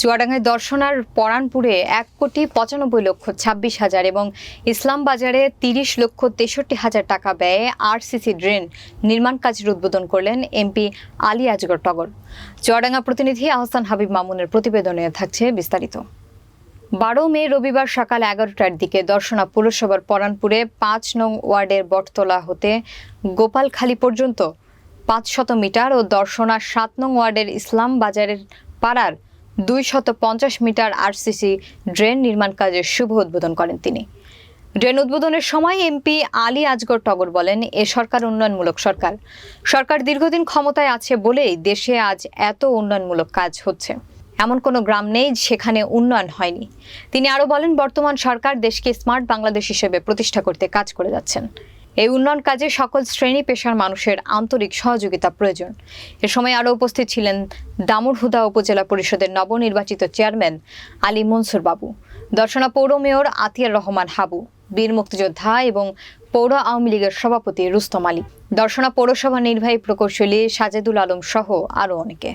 চুয়াডাঙ্গায় দর্শনার পরানপুরে এক কোটি পঁচানব্বই লক্ষ ছাব্বিশ হাজার এবং ইসলাম বাজারে তিরিশ লক্ষ তেষট্টি হাজার টাকা ব্যয়ে আরসিসি ড্রেন নির্মাণ কাজের উদ্বোধন করলেন এমপি আলী আজগর টগর। চুয়াডাঙ্গা প্রতিনিধি আহসান হাবিব মামুনের প্রতিবেদনে থাকছে বিস্তারিত। বারো মে রবিবার সকাল এগারোটার দিকে দর্শনা পুরসভার পরানপুরে পাঁচ নং ওয়ার্ডের বটতলা হতে গোপালখালী পর্যন্ত পাঁচ শত মিটার ও দর্শনা সাত নং ওয়ার্ডের ইসলাম বাজারের পাড়ার দুই শত পঞ্চাশ মিটার আরসিসি ড্রেন নির্মাণ কাজের শুভ উদ্বোধন করেন তিনি। ড্রেন উদ্বোধনের সময় এমপি আলী আজগর টগর বলেন, এ সরকার উন্নয়নমূলক সরকার। সরকার দীর্ঘদিন ক্ষমতায় আছে বলেই দেশে আজ এত উন্নয়নমূলক কাজ হচ্ছে। এমন কোনো গ্রাম নেই সেখানে উন্নয়ন হয়নি। তিনি আরও বলেন, বর্তমান সরকার দেশকে স্মার্ট বাংলাদেশ হিসেবে প্রতিষ্ঠা করতে কাজ করে যাচ্ছেন। এই উন্নয়ন কাজে সকল শ্রেণি পেশার মানুষের আন্তরিক সহযোগিতা প্রয়োজন। এ সময় আরও উপস্থিত ছিলেন দামুরহুদা উপজেলা পরিষদের নবনির্বাচিত চেয়ারম্যান আলী মনসুর বাবু, দর্শনা পৌর মেয়র আতিয়ার রহমান হাবু, বীর মুক্তিযোদ্ধা এবং পৌর আওয়ামী লীগের সভাপতি রুস্তম আলী। দর্শনা পৌরসভা নির্বাহী প্রকৌশলী সাজেদুল আলম সহ আরও অনেকে।